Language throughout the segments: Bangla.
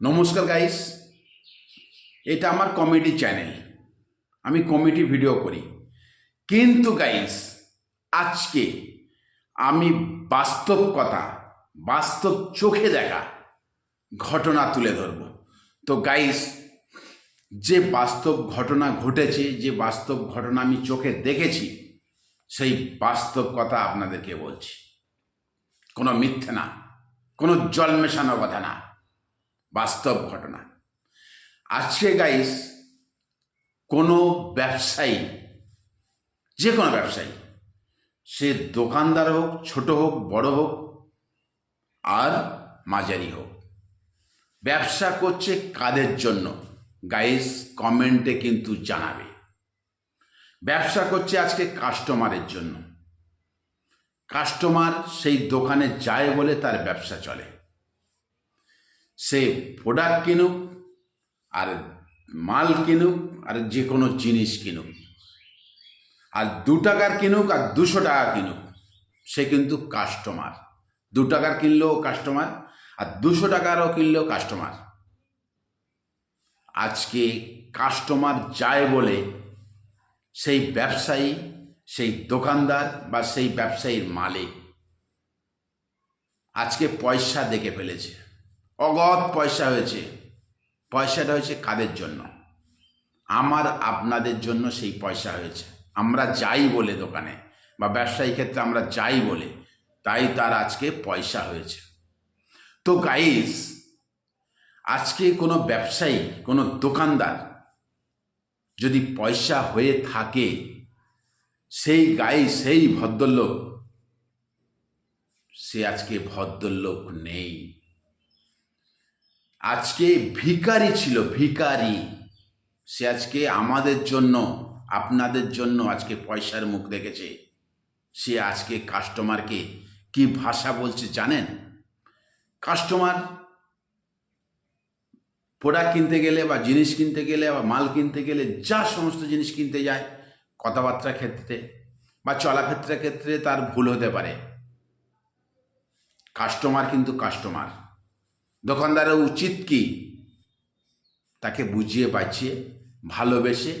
নমস্কার গাইস এটা আমার কমেডি চ্যানেল আমি কমেডি ভিডিও করি। কিন্তু গাইস আজকে আমি বাস্তব কথা, বাস্তব চোখে দেখা ঘটনা তুলে ধরব। তো গাইস যে বাস্তব ঘটনা ঘটেছে, যে বাস্তব ঘটনা আমি চোখে দেখেছি, সেই বাস্তব কথা আপনাদেরকে বলছি। কোনো মিথ্যে না, কোনো জল মেশানো কথা না। বাস্তব ঘটনা। আজকে গাইস কোনো ব্যবসায়ী, যে কোনো ব্যবসায়ী, সে দোকানদার হোক, ছোট হোক, বড় হোক, আর মাঝারি হোক, ব্যবসা করছে কাদের জন্য? গাইস কমেন্টে কিন্তু জানাবে। ব্যবসা করছে আজকে কাস্টমারের জন্য। কাস্টমার সেই দোকানে যায় বলে তার ব্যবসা চলে। সে প্রোডাক্ট কিনুক, আর মাল কিনুক, আর যে কোনো জিনিস কিনুক। আর দু টাকার কিনুক, আর দুশো টাকা কিনুক, সে কিন্তু কাস্টমার দু টাকার কিনলেও কাস্টমার আর দুশো টাকারও কিনলেও কাস্টমার আজকে কাস্টমার যায় বলে সেই ব্যবসায়ী, সেই দোকানদার বা সেই ব্যবসায়ীর মালিক আজকে পয়সা দেখে ফেলেছে। অগৎ পয়সা হয়েছে। পয়সাটা হয়েছে কাদের জন্য? আমার আপনাদের জন্য সেই পয়সা হয়েছে। আমরা যাই বলে দোকানে বা ব্যবসায়ী ক্ষেত্রে আমরা যাই বলে, তাই তার আজকে পয়সা হয়েছে। তো গাইস আজকে কোনো ব্যবসায়ী, কোনো দোকানদার যদি পয়সা হয়ে থাকে, সেই গাই সেই ভদ্রলোক, সে আজকে ভদ্রলোক নেই। আজকে ভিখারি ছিল, ভিখারি। সে আজকে আমাদের জন্য, আপনাদের জন্য আজকে পয়সার মুখ দেখেছে। সে আজকে কাস্টমারকে কি ভাষা বলছে জানেন? কাস্টমার প্রোডাক্ট কিনতে গেলে বা জিনিস কিনতে গেলে বা মাল কিনতে গেলে যা সমস্ত জিনিস কিনতে যায় কথাবার্তার ক্ষেত্রে বা চলাফেরার ক্ষেত্রে তার ভুল হতে পারে। কাস্টমার কিন্তু কাস্টমার। দোকানদারের উচিত কি? তাকে বুঝিয়ে বাঁচিয়ে, ভালোবেসে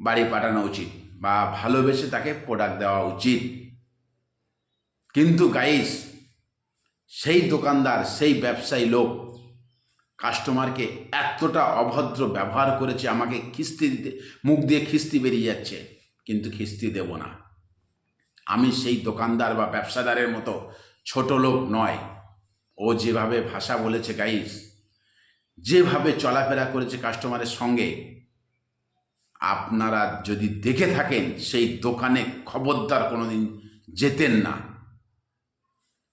বাড়ি পাঠানো উচিত বা ভালোবেসে তাকে প্রোডাক্ট দেওয়া উচিত। কিন্তু গাইস সেই দোকানদার, সেই ব্যবসায়ী লোক কাস্টমারকে এতটা অভদ্র ব্যবহার করেছে, আমাকে খিস্তি দিতে, মুখ দিয়ে খিস্তি বেরিয়ে যাচ্ছে, কিন্তু খিস্তি দেব না। আমি সেই দোকানদার বা ব্যবসাদারের মতো ছোট লোক নয়। ও যেভাবে ভাষা বলেছে গাইস যেভাবে চলাফেরা করেছে কাস্টমারের সঙ্গে, আপনারা যদি দেখে থাকেন, সেই দোকানে খবরদার কোনোদিন যেতেন না।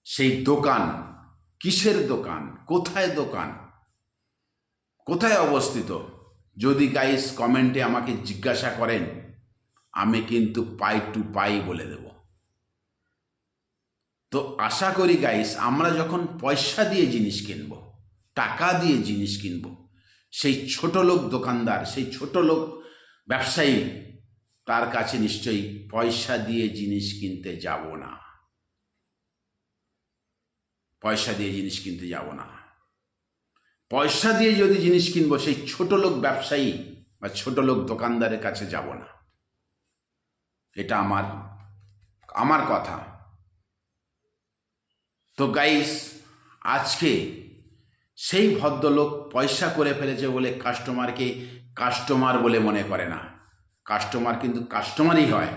সেই দোকান কিসের দোকান? কোথায় দোকান? কোথায় অবস্থিত? যদি গাইস কমেন্টে আমাকে জিজ্ঞাসা করেন, আমি কিন্তু পাই টু পাই বলে দেব। তো আশা করি গাইস আমরা যখন পয়সা দিয়ে জিনিস কিনব, টাকা দিয়ে জিনিস কিনব, সেই ছোট লোক দোকানদার, সেই ছোট লোক ব্যবসায়ী, তার কাছে নিশ্চয়ই পয়সা দিয়ে জিনিস কিনতে যাব না। পয়সা দিয়ে জিনিস কিনতে যাব না। পয়সা দিয়ে যদি জিনিস কিনবো, সেই ছোট লোক ব্যবসায়ী বা ছোট লোক দোকানদারের কাছে যাব না। এটা আমার আমার কথা। তো গাইস আজকে সেই ভদ্রলোক পয়সা করে ফেলেছে বলে কাস্টমারকে কাস্টমার বলে মনে করে না। কাস্টমার কিন্তু কাস্টমারই হয়।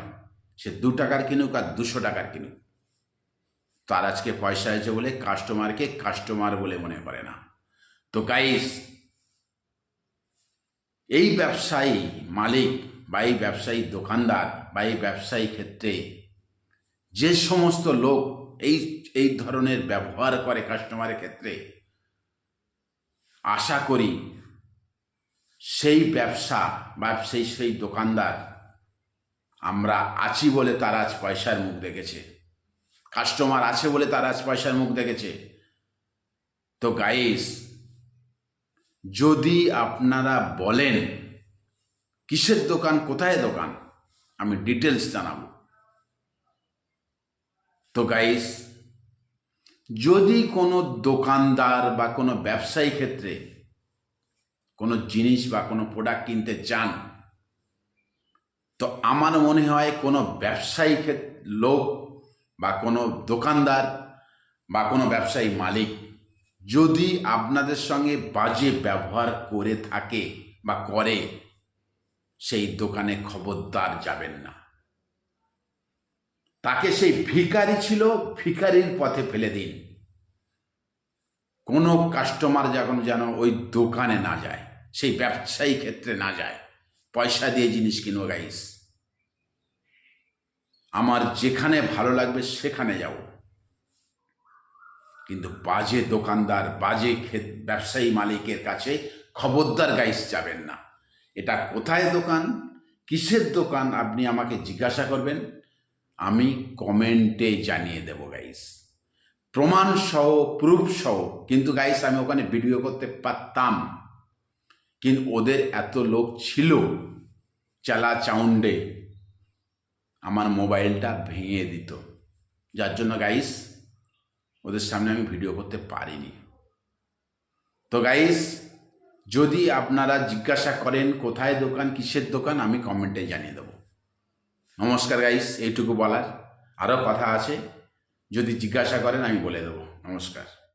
সে দু টাকার কিনুক আর দুশো টাকার কিনুক। তার আজকে পয়সা হয়েছে বলে কাস্টমারকে কাস্টমার বলে মনে করে না। তো গাইস এই ব্যবসায়ী মালিক বা এই ব্যবসায়ী দোকানদার বা এই ব্যবসায়ী ক্ষেত্রে যে সমস্ত লোক এই এই ধরনের ব্যবহার করে কাস্টমারের ক্ষেত্রে। আশা করি সেই ব্যবসা বা সেই সেই দোকানদার আমরা আছি বলে তারা আজ পয়সার মুখ দেখেছে। কাস্টমার আছে বলে তারা আজ পয়সার মুখ দেখেছে। তো গাইস যদি আপনারা বলেন, কিসের দোকান, কোথায় দোকান? আমি ডিটেলস জানাব। তো গাইস যদি কোনো দোকানদার বা কোনো ব্যবসায়ী ক্ষেত্রে কোনো জিনিস বা কোনো প্রোডাক্ট কিনতে চান, তো আমার মনে হয় কোনো ব্যবসায়ী লোক বা কোনো দোকানদার বা কোনো ব্যবসায়ী মালিক যদি আপনাদের সঙ্গে বাজে ব্যবহার করে থাকে বা করে, সেই দোকানে খবরদার যাবেন না। তাকে সেই ভিকারি ছিল ভিকারির পথে ফেলে দিন। কোনো কাস্টমার যখন যেন ওই দোকানে না যায়, সেই ব্যবসায়ী ক্ষেত্রে না যায়, পয়সা দিয়ে জিনিস কিনবো গাইস আমার যেখানে ভালো লাগবে সেখানে যাব কিন্তু বাজে দোকানদার, বাজে ক্ষেত, ব্যবসায়ী মালিকের কাছে খবরদার গাইস যাবেন না। এটা কোথায় দোকান? কিসের দোকান? আপনি আমাকে জিজ্ঞাসা করবেন। আমি কমেন্টে জানিয়ে দেব গাইস প্রমাণ সহ প্রুফ সহ, কিন্তু গাইস আমি ওখানে ভিডিও করতে পারতাম। কিন্তু ওদের এত লোক ছিল চালা চাউন্ডে, আমার মোবাইলটা ভেঙে দিত। যার জন্য গাইস ওদের সামনে আমি ভিডিও করতে পারিনি। তো গাইস যদি আপনারা জিজ্ঞাসা করেন কোথায় দোকান, কিসের দোকান, আমি কমেন্টে জানিয়ে দেবো। নমস্কার গাইস এইটুকু বলার। আরও কথা আছে যদি জিজ্ঞাসা করেন আমি বলে দেবো। নমস্কার।